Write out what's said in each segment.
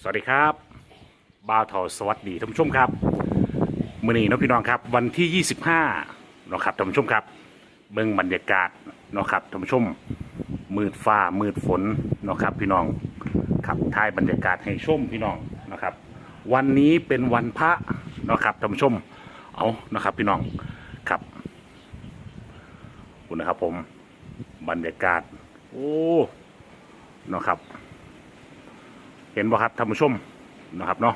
สวัสดีครับบ่าวเถาสวัสดีท่านผู้ชมครับมื่อนี้เนาะพี่น้องครับวันที่ 25เนาะครับท่านผู้ชมครับ เบิ่งบรรยากาศเนาะครับท่านผู้ชมมืดฟ้ามืดฝนเนาะครับพี่น้องครับถ่ายบรรยากาศให้ชมพี่น้องนะครับ วันนี้เป็นวันพระเนาะครับท่านผู้ชมเอานะครับพี่น้องครับขอบคุณนะครับผมบรรยากาศ โอ้เนาะครับ เห็นบ่ครับท่านผู้ชมนะครับเนาะ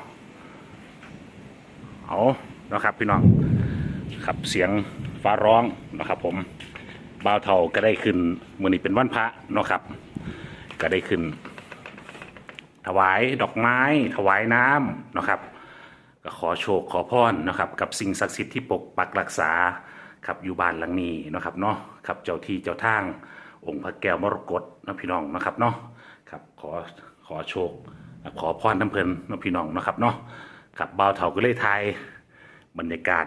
เอานะครับพี่น้องครับเสียงฟ้าร้องนะครับ ผมบ่าวเท่าก็ได้ขึ้นมือนี้เป็นวันพระเนาะครับ ก็ได้ขึ้น ถวายดอกไม้ ถวายน้ำนะครับ ก็ขอโชคขอพรนะครับ กับสิ่งศักดิ์สิทธิ์ที่ปกปักรักษาครับอยู่บ้านหลังนี้นะครับเนาะครับเจ้าที่เจ้าทาง องค์พระแก้วมรกตนะพี่น้องนะครับเนาะครับขอขอโชค ขอพรน้ำเพลินน้องพี่น้องนะครับเนาะครับบ่าวเถาก็เลยทยบรรยากาศ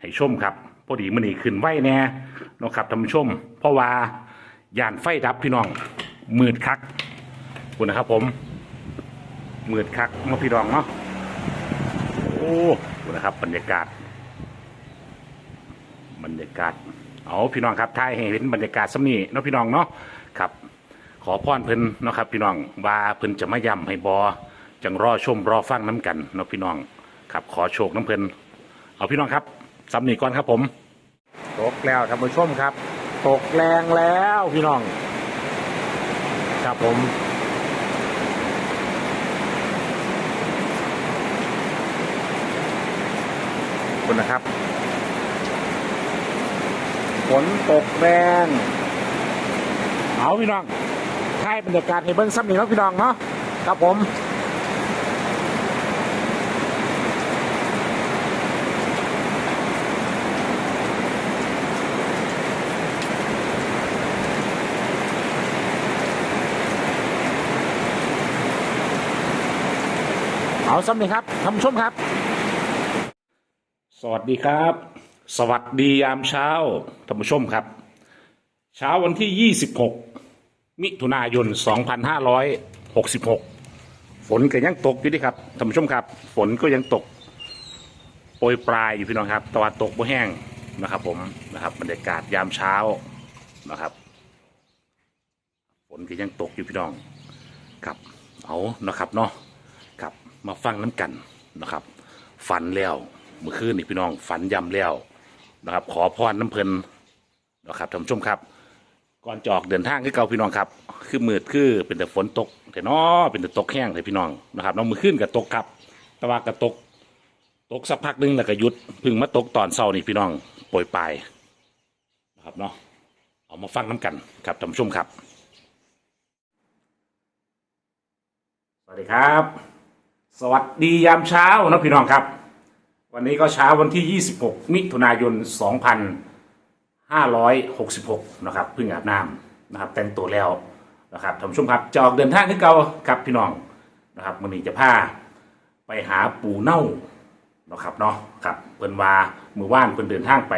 ให้ชมครับพอดีมันนี่ขึ้นไหวแน่นะครับท่านผู้ชม เพราะว่าย่านไฟดับพี่น้องมืดคักคุณนะครับผมมืดคักเนาะพี่น้องเนาะโอ้คุณนะครับ บรรยากาศ บรรยากาศเอาพี่น้องครับท้ายให้เห็นบรรยากาศสำนีเนาะพี่น้องเนาะครับ ขอพรเพิ่นเนาะครับพี่น้องว่าเพิ่นจะมาย่ำให้บอจังรอชมรอฟังน้ำกันเนาะพี่น้องครับขอโชคน้ำเพิ่นเอาพี่น้องครับสำนีก่อนครับผม ตกแล้วท่านผู้ชมครับ ตกแรงแล้วพี่น้อง ครับผม คุณนะครับฝนตกแรง เอาพี่น้อง ให้บรรยากาศให้เบิ้งซ้ำนี่แล้วพี่น้องเนาะครับผมเอาซ้ำนี่ครับท่านผู้ชมครับ สวัสดีครับ สวัสดียามเช้าท่านผู้ชมครับ เช้าวันที่ 26 มิถุนายน 2566 ฝนก็ยังตกอยู่ดีครับท่านผู้ชมครับ ฝนก็ยังตกโปรยปลายอยู่พี่น้องครับตะวันตกบ่แห้งนะครับ ผมนะครับบรรยากาศยามเช้านะครับ ฝนก็ยังตกอยู่พี่น้องครับเอานะครับเนาะครับมาฟังน้ำกันนะครับ ฝันแล้วเมื่อคืนนี่พี่น้องฝันยำแล้วนะครับ ขอพรน้ำเพลินนะครับท่านผู้ชมครับ ก่อนจอกเดินทางคือเก่าพี่น้องครับ คือมืดคือเป็นแต่ฝนตกแต่นอเป็นแต่ตกแห้งเลยพี่น้องนะครับน้องมือขึ้นกับตกครับ แต่ว่าก็ตก ตกสักพักหนึงแล้วก็หยุดเพึ่งมาตกตอนเช้านี่พี่น้องโปรยปลายนะครับเนาะเอามาฟังน้ำกันครับท่านผู้ชมครับ สวัสดีครับ สวัสดียามเช้านะพี่น้องครับ วันนี้ก็เช้าวันที่ 26 มิถุนายน 566นะครับเพิ่งอาบน้ำนะครับ แต่งตัวแล้วนะครับท่านผู้ชมครับจะออกเดินทางขึ้นเก่าครับพี่น้องนะครับวันนี้จะพาไปหาปูเน่านะครับเนาะครับเพิ่นว่ามือว่านเพิ่นเดินทางไป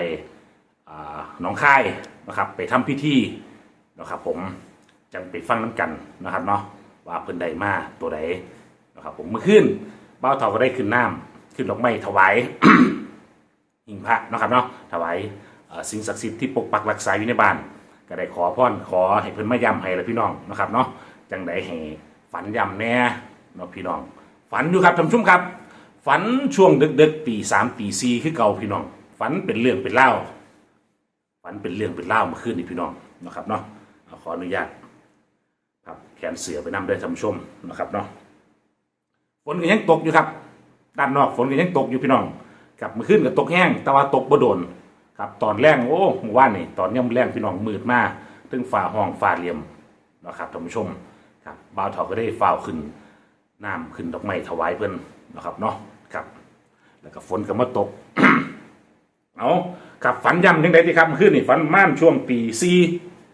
อ่าหนองคายนะครับ ไปทำพิธีนะครับ ผมจังไปฟังน้ำกันนะครับเนาะว่าเพิ่นใดมาตัวใดนะครับ ผมเมื่อคืนเบ้าเถาก็ได้ขึ้นน้ำขึ้นดอกไม้ถวายหิ่งพระนะครับเนาะถวาย สิ่งศักดิ์สิทธิ์ที่ปกปักรักษาอยู่ในบ้านก็ได้ขอพรขอให้เพิ่นมาย้ำให้ละพี่น้องนะครับเนาะจังไดให้ฝันย้ำแน่เนาะพี่น้อง ฝันอยู่ครับท่านผู้ชมครับ ฝันช่วงดึกๆตีสามตีสี่คือเก่าพี่น้อง ฝันเป็นเรื่องเป็นเล่าฝันเป็นเรื่องเป็นเล่าเมื่อคืนนี้พี่น้องนะครับเนาะขออนุญาตครับแขนเสือไปนำด้ท่านผู้ชมนะครับเนาะฝนก็ยังตกอยู่ครับ ด้านนอกฝนก็ยังตกอยู่พี่น้องกับเมื่อคืนก็ตกแห้งแต่ว่าตกบ่โดน ครับตอนแรกโอ้หมู่บ้านนี่ตอนย่ำแรงพี่น้องมืดมากถึงฝ่าห้องฝ่าเหลี่ยมนะครับท่านผู้ชมครับบ่าวเถาก็ได้ฝ่าวขึ้นน้ำขึ้นดอกไม้ถวายเพิ่นนะครับเนาะครับ แล้วก็ฝนก็มาตกเอาครับฝันย้ำยังไงที่ครับเมื่อคืนนี่ฝันม่านช่วงปีซี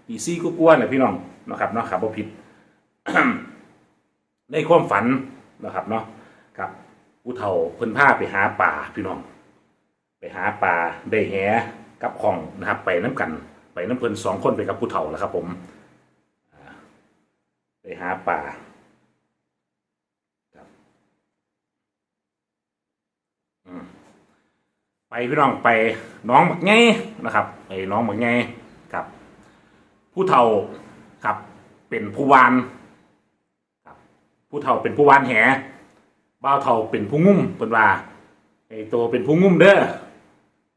ปีซีก็กลัวๆแหละพี่น้องนะครับเนาะครับบ่ผิด ในความฝันนะครับเนาะครับผู้เฒ่าเพิ่นพาไปหาป่าพี่น้อง ไปหาปลาได้แห กับของนะครับไปน้ำกันไปน้ำเพลินสองคนไปกับผู้เฒ่าแล้วครับ ผมไปหาป่าไปพี่น้องไปน้องหมักไงนะครับไปน้องหมักไงครับ ผู้เฒ่าครับเป็นผู้วานครับผู้เฒ่าเป็นผู้วานแห่บ้าเฒ่าเป็นผู้งุ่มเป็นว่าไอตัวเป็นผู้งุ่มเด้อ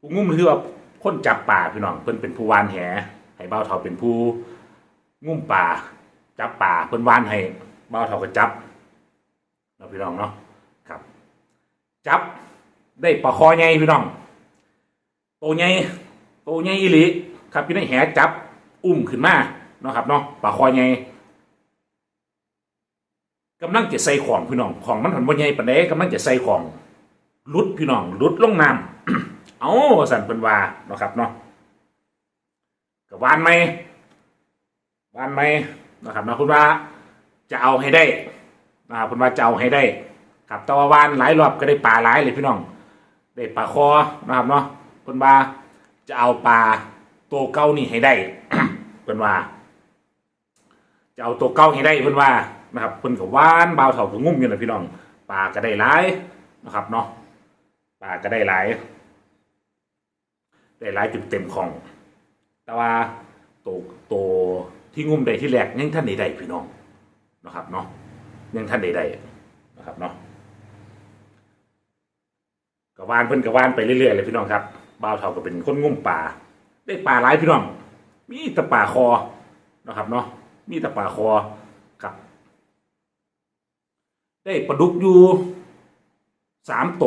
ผู้งุ่มคือว่า คนจับป่าพี่น้องเพิ่นเป็นผู้วานแหให้เบ่าเฒ่าเป็นผู้งุ่มป่า จับป่าเพิ่นวานให้เบ่าเฒ่าก็จับเนาพี่น้องเนาะครับ จับได้ปลาคอใหญ่พี่น้องโตใหญ่โตใหญ่อีหลีครับพี่น้องแหจับอุ้มขึ้นมาเนาะครับเนาะปลาคอใหญ่กำลังจะใส่ของพี่น้องของมันหันบนใหญ่ปานใดกำลังจะใส่ของลุดพี่น้องลุดลงน้ำ เอาสั่นเป็นว่าเนาะครับเนาะกับวานไหมวานไหมนะครับเนาะคุณว่าจะเอาให้ได้นะครับคุณว่าจะเอาให้ได้ ครับแต่ว่าวานหลายรอบก็ได้ปลาหลายเลยพี่น้อง ได้ปลาคอนะครับเนาะคุณว่าจะเอาปลาตัวเก้านี่ให้ได้เพิ่นว่า จะเอาตัวเก้าให้ได้เพิ่นว่านะครับเพิ่นกับวานเบาวเถาก็งุ่มอยู่นะพี่น้องปลาก็ได้หลายนะครับเนาะปลาก็ได้หลาย ได้หลายจุดเต็มของ แต่ว่าตัวตัวที่งุ่มได้ที่แรกยังท่านใดๆพี่น้องนะครับเนาะยังท่านใดๆนะครับเนาะกวานเพิ่นกวานไปเรื่อยๆเลยพี่น้องครับบ่าวเถาก็เป็นคนงุ่มปลาได้ปลาหลายพี่น้อง มีต่ปลาคอนะครับเนาะมีต่ปลาคอครับ ได้ปลาดุกอยู่สามโต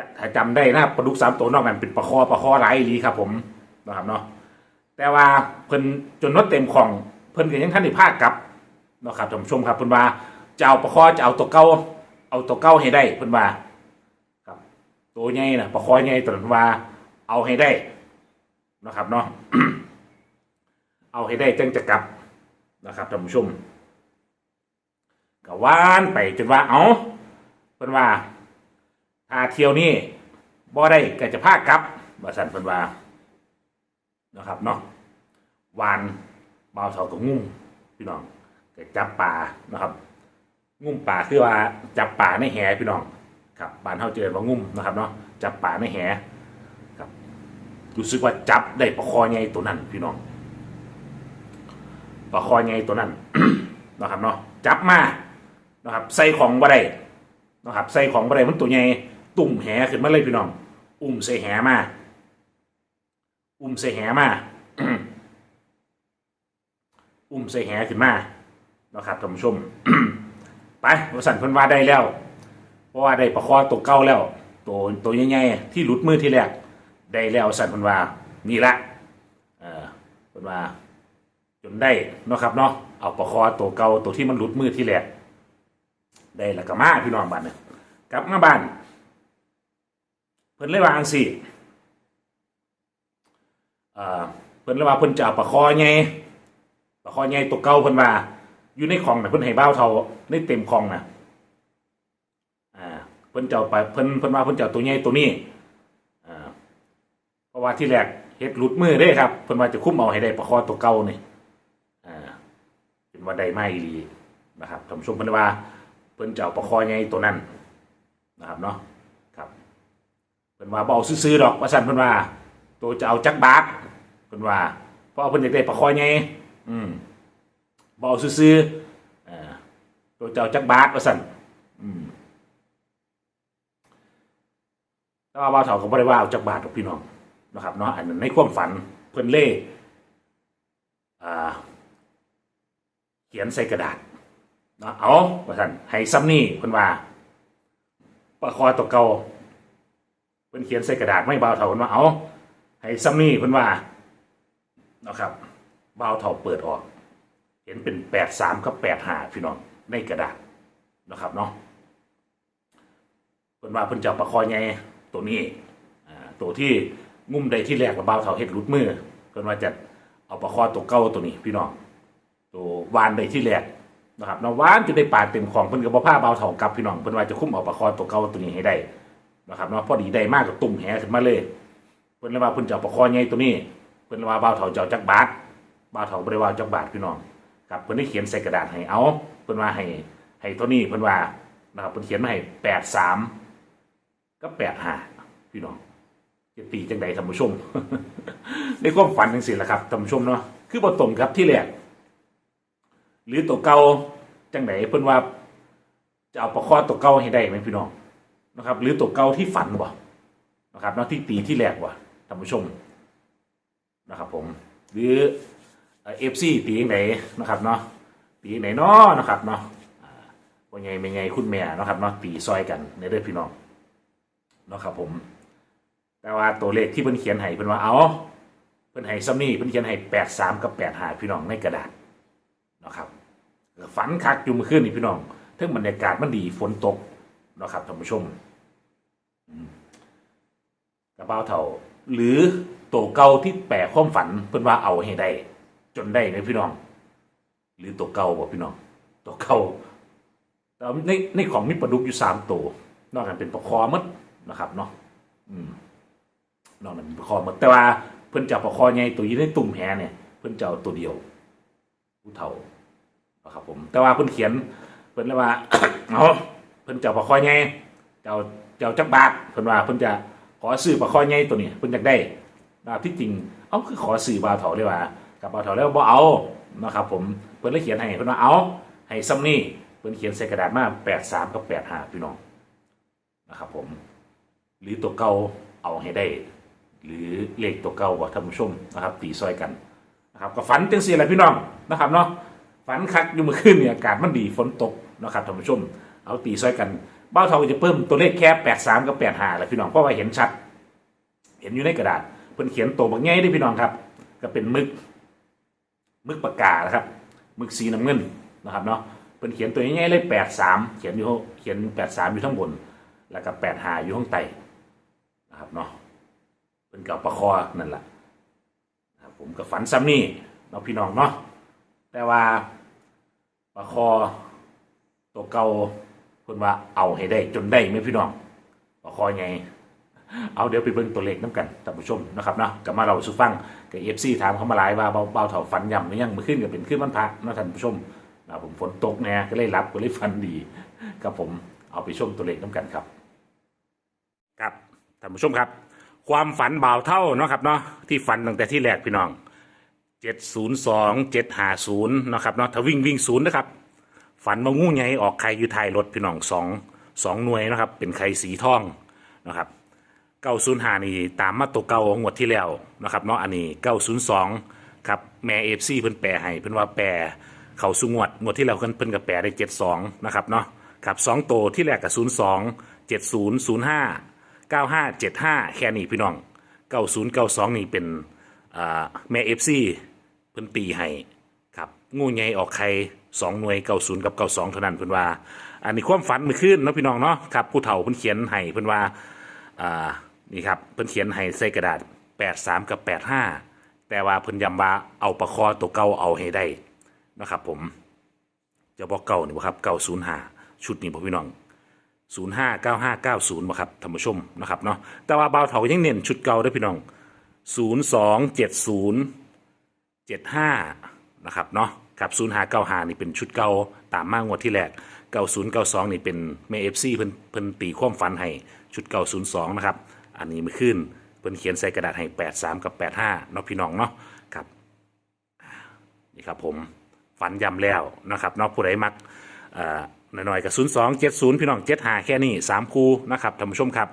จะถ้าจำได้นะปลาดุกสามโตวนอกนั้นเป็นปลาคอปลาคอหลายอีหลีครับ ผมนะครับเนาะแต่ว่าเพิ่นจนนดเต็มของเพิ่นก็ยังท่านได้พากกลับนะครับท่านผู้ชมครับเพิ่นว่าจะเอาปลาคอจะเอาตัวเก้าเอาตัวเก้าให้ได้เพิ่นว่าครับ ตัวใหญ่นะปลาคอใหญ่ตัวนั้นว่า เอาให้ได้นะครับเนาะเอาให้ได้จังจะกลับนะครับท่านผู้ชมก็ว่านไปจนว่าเอาเป็นว่า ถ้าเที่ยวนี้บ่ได้ก็จะพากลับว่าสันเป็นว่านะครับเนาะวานเบาเสากับงุ่มพี่น้องก็จับป่านะครับ งุ่มป่าคือว่าจับป่าในแหพี่น้องครับบ้านเฮาเจอว่างุ่มนะครับเนาะจับป่าในแหครู้สึกว่าจับได้ปลาคอใหญ่ตัวนั้น พี่น้องปลาคอใหญ่ตัวนั้นนะครับเนาะจับมานะครับใส่ของบ่ได้นะครับใส่ของบ่ได้มันตัวใหญ่ ตุ่มแหขึ้นมาเลยพี่น้อง อุ้มใส่แหมา อุ้มใส่แหมา อุ้มใส่แหขึ้นมานะครับท่านผู้ชม ไปวสันเพิ่นว่าได้แล้ว เพราะว่าได้ปลาคอตัวเก่าแล้ว ตัวตัวใหญ่ๆที่หลุดมือที่แรก ได้แล้วสันเพันว่านี่ละเออเพันว่าจนได้นะครับเนาะเอาประคอตัวเก่าตัวที่มันหลุดมือที่แรกได้แล้วก็มาพี่น้องบ้านเนี่ยกลับมาบ้าน เพิ่นเลยว่าอังสิเอ่อเพิ่นเลยว่าเพิ่นจะเอาประคอไงประคอไงตัวเก่าเพิ่นว่า อยู่ในของน่ะเพิ่นให้บ้าวเท่าในเต็มของน่ะอ่าเพิ่นจะเอาไปเพิ่นเพิ่นว่าเพิ่นจะเอาตัวใหญ่ตัวนี้อ่าเพราะว่าที่แรกเฮ็ดหลุดมือได้ครับเพิ่นว่าจะคุ้มเอาให้ได้ประคอตัวเก่านี่อ่าเป็นว่าได้ไม่ดีนะครับท่านผู้ชมเพิ่นว่า เพิ่นจะเอาประคอใหญ่ตัวนั้นนะครับเนาะ เพิ่นว่าบ่เอาซื้อๆดอกว่าซั่นเพิ่นว่า ตัวจะเอาจักบาทเพิ่นว่าเพราะว่าเพิ่นอยากได้ประคอใหญ่อืมบ่เอาซื้อๆอ่าตัวจะเอาจักบาทว่าซั่นอืมแต่ว่าบ่าวเฒ่าก็บ่ได้ว่าเอาจักบาทดอกพี่น้องนะครับเนาะอันนั้นในความฝันเพิ่นเล่อ่าเขียนใส่กระดาษเนาะเอาว่าท่นให้ซ้ำนี่เพิ่นว่าปะคอตัวเก่า เพิ่นเขียนใส่กระดาษไม่เบาเท่าเพิ่นว่าเอาให้ซ้ำนี่เพิ่นว่านะครับเบาเท่าเปิดออก เห็นเป็นแปดสามกับแปดห้าพี่น้องในกระดาษนะครับเนาะเพิ่นว่าเพิ่นจะเอาปะคอใหญ่ตัวนี้อ่าตัวที่งุ่มใดที่แรกกับบ่าเถาเฮ็ดหลุดมือเพิ่นว่าจะเอาปลาคอตัวเก่าตัวนี้พี่น้องตัววานใดที่แรกนะครับเนาะวานจะได้ปลาเต็มของเพิ่นก็บ่พาเบาเถากับพี่น้องเพิ่นว่าจะคุ้มเอาปลาคอตัวเก่าตัวนี้ให้ได้ นะครับเนาะพอดีได้มากกับตุ่มแหขึ้นมาเลยเพิ่นเลยว่าเพิ่นจะเอาปลาคอใหญ่ตัวนี้เพิ่นว่าบ่าวเถาเจะเอาจักบาทบ่าวเถาบ่ได้ว่าจักบาทพี่น้องครับเพิ่นได้เขียนใส่กระดาษให้เอาเพิ่นว่าให้ให้ตัวนี้เพิ่นว่านะครับเพิ่นเขียนมาให้83กับ85พี่น้องจะตีจังใดท่านผู้ชม ในความฝันจังสิแหละครับท่านผู้ชมเนาะคือบ่ตรงครับที่แรกหรือตัวเก่าจังไหนเพิ่นว่าจะเอาประคอตัวเก่าให้ได้ไหมพี่น้อง นะครับ หรือตัวเก่าที่ฝันบ่นะครับนาะที่ตีที่แรกว่ท่านผู้ชมนะครับ ผม หรือเอฟซีตีไหนนะครับเนาะตีไหนเนาะนะครับเนาะว่าไงเป็นไงคุณแม่นะครับเนาะตีซอยกันในเรื่องพี่น้องนะครับผม แต่ว่าตัวเลขที่เพิ่นเขียนให้เพิ่นว่าเอาเพิ่นให้ซ้ำนี่เพิ่นเขียนให้แปดสามกับแปดหาพี่น้องในกระดาษนะครับฝันคักอยู่เมื่อคืนนี่พี่น้องเทั้งบรรยากาศมันดีฝนตก นาะครับท่านผู้ชมกระเป๋าเท่า หรือตัวเก่าที่แปลความฝันเพิ่นว่าเอาให้ได้ จนได้ไหมพี่น้อง หรือตัวเก่าบ่พี่น้อง ตัวเก่าแต่ว่าในในของมีปลาดุกอยู่สามตัวนอกจากเป็นปลาคอหมดนะครับเนาะอืมนอกนั้นเป็นปลาคอหมดแต่ว่าเพิ่นจะเอาปลาคอใหญ่ตัวยี่ในตุ่มแหเนี่ย เพิ่นจะเอาตัวเดียวผู้เฒ่านะครับผม แต่ว่าเพิ่นเขียนเพิ่นเลยว่าเอา เพิ่นจะเอาปลาคอใหญ่จะเอาจะเอาจักบาทเพิ่นว่าเพิ่นจะขอซื้อปลาคอใหญ่ตัวนี้เพิ่นอยากได้นะครับที่จริงเอ้าคือขอซื้อบาวเถาเลยว่ากับบาวเถาแล้วบ่เอานะครับผมเพิ่นเลยเขียนให้เพิ่นว่าเอาให้ซ้ำนี่เพิ่นเขียนใส่กระดาษมา83กับ85พี่น้องนะครับผม หรือตัวเก่าเอาให้ได้ หรือเลขตัวเก่าบ่ท่านผู้ชมนะครับตีซอยกันนะครับก็ฝันจังซี่แหละพี่น้องนะครับเนาะฝันคักอยู่เมื่อคืนเนี่ยอากาศมันดีฝนตกนะครับท่านผู้ชม เอาตีซอยกันเบ้าเทาจะเพิ่มตัวเลขแค่83กับ85แหละพี่น้องเพราะว่าเห็นชัด เห็นอยู่ในกระดาษเพิ่นเขียนตัวบางแง่ได้พี่น้องครับ ก็เป็นมึกมึกปากกานะครับมึกสีน้ำเงินนะครับเนาะเพิ่นเขียนตัวง่ายๆเลย83เขียนอยู่เขียน83อยู่ข้างบน แล้วก็85อยู่ข้างใต้นะครับเนาะเพิ่นกับประคอนั่นแหละนะครับผมก็ฝันซ้ำนี่เนาะพี่น้องเนาะแต่ว่าประคอตัวเก่า เพิ่นว่าเอาให้ได้จนได้ไหมพี่น้องประคอไงเอาเดี๋ยวไปเบิ่งตัวเลขน้ำกันท่านผู้ชมนะครับเนาะกลับมาเราสู่ฟังกับเอฟซีถามเขามาหลายว่าเบาเบาเถาฟันย่ำหรือยังมือขึ้นกับเป็นขึ้นวันพระนะท่านผู้ชมนะผมฝนตกแน่ก็เลยรับก็เลยฟันดีครับผมเอาไปชมตัวเลขน้ำกันครับ ครับท่านผู้ชมครับ ความฝันเบาเท่าเนาะครับเนาะที่ฝันตั้งแต่ที่แรกพี่น้องเจ็ดศูนย์สองเจ็ดห้าศูนย์นะครับเนาะถ้าวิ่งวิ่งศูนย์นะครับ ฝันว่างูใหญ่ออกไข่อยู่ท้ายรถพี่น้องสองสองหน่วยนะครับ เป็นไข่สีทองนะครับเก้าศูนย์หานี่ตามมาตัวเก่างวดที่แล้วนะครับเนาะอันนี้เก้าศูนย์สองครับแม่เอฟซีเพิ่นแปลให้เพิ่นว่าแปลเขาสุงวดงวดที่แล้วเพิ่นเพิ่นก็แปลได้เจ็ดสองนะครับเนาะครับสองโตที่แรกกับศูนย์สองเจ็ดศูนย์ศูนย์ห้าเก้าห้าเจ็ดห้าแค่นี้พี่น้องเก้าศูนย์เก้าสองนี่เป็นอ่าแม่เอฟซีเพิ่นตีให้ครับงูใหญ่ออกไข่ สองหน่วยเก้าศูนย์กับเก้าสองเท่านั้นเพิ่นว่า อันนี้ความฝันเมื่อคืนเนาะพี่น้องเนาะครับผู้เฒ่าเพิ่นเขียนให้เพิ่นว่าอ่านี่ครับเพิ่นเขียนให้ใส่กระดาษ83กับ85แต่ว่าเพิ่นย้ำว่าเอาประคอตัวเก่าเอาให้ได้นะครับผมจะบอกเก่านี่บ่ครับ905ชุดนี้บ่พี่น้อง05 95 90บ่ครับท่านผู้ชมนะครับเนาะแต่ว่าบ่าวเฒ่ายังเน้นชุดเก่าด้อพี่น้อง02 70 75นะครับเนาะ ครับ0595นี่เป็นชุดเก่าตามมางวดที่แรก9092นี่เป็นแม่ FC เพิ่นเพิ่นตีความฝันให้ชุด902นะครับ อันนี้ม่ขึ้นเพิ่นเขียนใส่กระดาษให้83กับ85เนาะพี่น้องเนาะครับนี่ครับผมฝันย้ำแล้วนะครับเนาะผู้ใดมักเอ่อหน่อยๆกับ02 70พี่น้อง75แค่นี้3คู่นะครับท่านผู้ชมครับ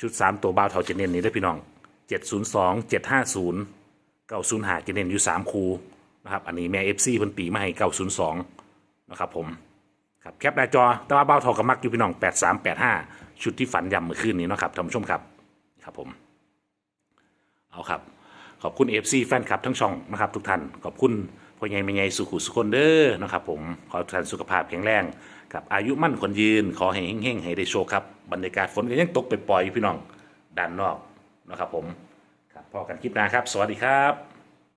ชุด3ตัวบ้าวเท่าจเนนนี้ด้วยพี่น้อง702 750 905จะเน้นอยู่3คู่ นะครับ อันนี้แม่ FC เพิ่นตีมาให้902นย์สองนะครับผมครับแคปหน้าจอแต่ว่าเบ้าทอกับมักอยู่พี่น้อง8385ชุดที่ฝันยำเมื่อคืนนี้นะครับท่านผู้ชมครับครับผม เอาครับ ขอบคุณ FC แฟนคลับทั้งช่องนะครับ ทุกท่านขอบคุณพ่อใหญ่แม่ใหญ่สุขุสุคนเด้อนะครับ ผมขอทุกท่านสุขภาพแข็งแรงกับอายุมั่นคนยืน ขอให้เฮงๆให้ได้โชคครับบรรยากาศฝนก็ยังตกไปปล่อยอยู่พี่น้องด้านนอกนะครับ ผมครับพอกันคลิปหน้าครับ สวัสดีครับ